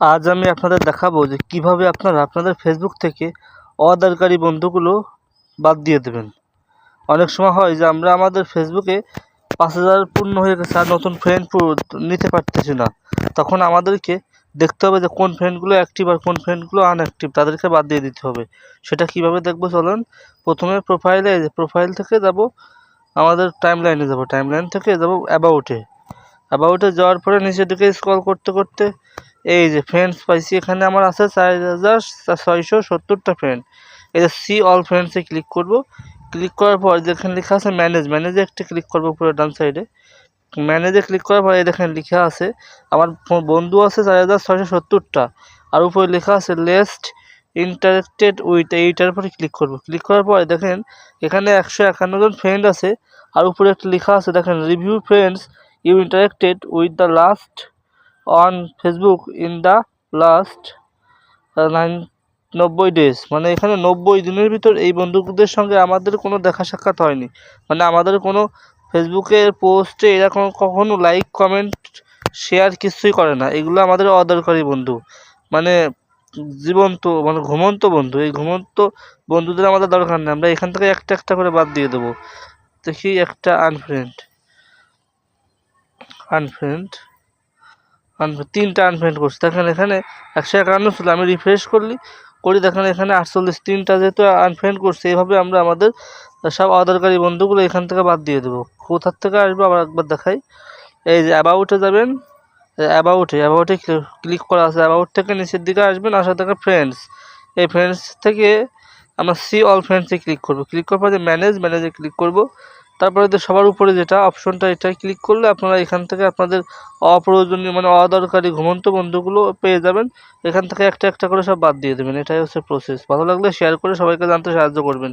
আজ আমি আপনাদের দেখাবো যে কীভাবে আপনারা আপনাদের ফেসবুক থেকে অদরকারি বন্ধুগুলো বাদ দিয়ে দেবেন। অনেক সময় হয় যে আমরা আমাদের ফেসবুকে পাঁচ হাজার পূর্ণ হয়ে গেছে আর নতুন ফ্রেন্ড নিতে পারতেছি না। তখন আমাদেরকে দেখতে হবে যে কোন ফ্রেন্ডগুলো অ্যাক্টিভ আর কোন ফ্রেন্ডগুলো আনঅ্যাক্টিভ তাদেরকে বাদ দিয়ে দিতে হবে। সেটা কীভাবে দেখব চলেন, প্রথমে প্রোফাইলে প্রোফাইল থেকে যাব, আমাদের টাইম লাইনে যাব। টাইম লাইন থেকে যাব অ্যাবাউটে অ্যাবাউটে যাওয়ার পরে নিচের দিকে স্ক্রল করতে করতে এই যে ফ্রেন্ডস পাইছি, এখানে আমার আছে চার হাজার ছয়শো সত্তরটা ফ্রেন্ড এই যে সি অল ফ্রেন্ডসে ক্লিক করব। ক্লিক করার পর যেখানে লেখা আছে ম্যানেজ ম্যানেজে একটা ক্লিক করব পুরো ডান সাইডে ম্যানেজে ক্লিক করার পর এই দেখেন লেখা আছে, আমার বন্ধু আছে চার হাজার ছয়শো সত্তরটা। আর উপরে লেখা আছে লেস্ট ইন্টারেক্টেড উইথ এইটার উপরে ক্লিক করব। ক্লিক করার পর দেখেন, এখানে একশো একান্ন জন ফ্রেন্ড আছে। আর উপরে একটা লেখা আছে, দেখেন review friends you interacted with the last on Facebook in the last nine নব্বই ডেজ মানে এখানে নব্বই দিনের ভিতর এই বন্ধুদের সঙ্গে আমাদের কোনো দেখা সাক্ষাৎ হয়নি। মানে আমাদের কোনো ফেসবুকের পোস্টে এরা কোনো, কখনো লাইক কমেন্ট শেয়ার কিছুই করে না। এগুলো আমাদের অদরকারি বন্ধু। মানে জীবন্ত মানে ঘুমন্ত বন্ধু। এই ঘুমন্ত বন্ধুদের আমাদের দরকার নেই। আমরা এখান থেকে একটা একটা করে বাদ দিয়ে দেবো। দেখি একটা আনফ্রেন্ড আনফ্রেন্ড আনফ্রেন্ড তিনটা আনফ্রেন্ড করছি। দেখেন এখানে একশো একান্ন ছিল, আমি রিফ্রেশ করলি, করি দেখেন এখানে আটচল্লিশ, তিনটা যেহেতু আনফ্রেন্ড করছি, এইভাবে আমরা আমাদের সব অদরকারি বন্ধুগুলো এখান থেকে বাদ দিয়ে দেবো। কোথার থেকে আসব আবার একবার দেখাই। এই যে অ্যাবাউটে যাবেন অ্যাবাউটে অ্যাবাউটে ক্লিক করা আছে অ্যাবাউট থেকে নিচের দিকে আসবেন আসা থেকে ফ্রেন্ডস এই ফ্রেন্ডস থেকে আমরা সি অল ফ্রেন্ডসে ক্লিক করব। ক্লিক করার পর যে ম্যানেজ ম্যানেজে ক্লিক করব। তারপরে তো সবার উপরে যেটা অপশনটা এটা ক্লিক করলে আপনারা এখান থেকে আপনাদের অপ্রয়োজনীয় মানে অদরকারি ঘুমন্ত বন্ধুগুলো পেয়ে যাবেন। এখান থেকে একটা একটা করে সব বাদ দিয়ে দেবেন। এটাই হচ্ছে প্রসেস ভালো লাগলে শেয়ার করে সবাইকে জানতে সাহায্য করবেন।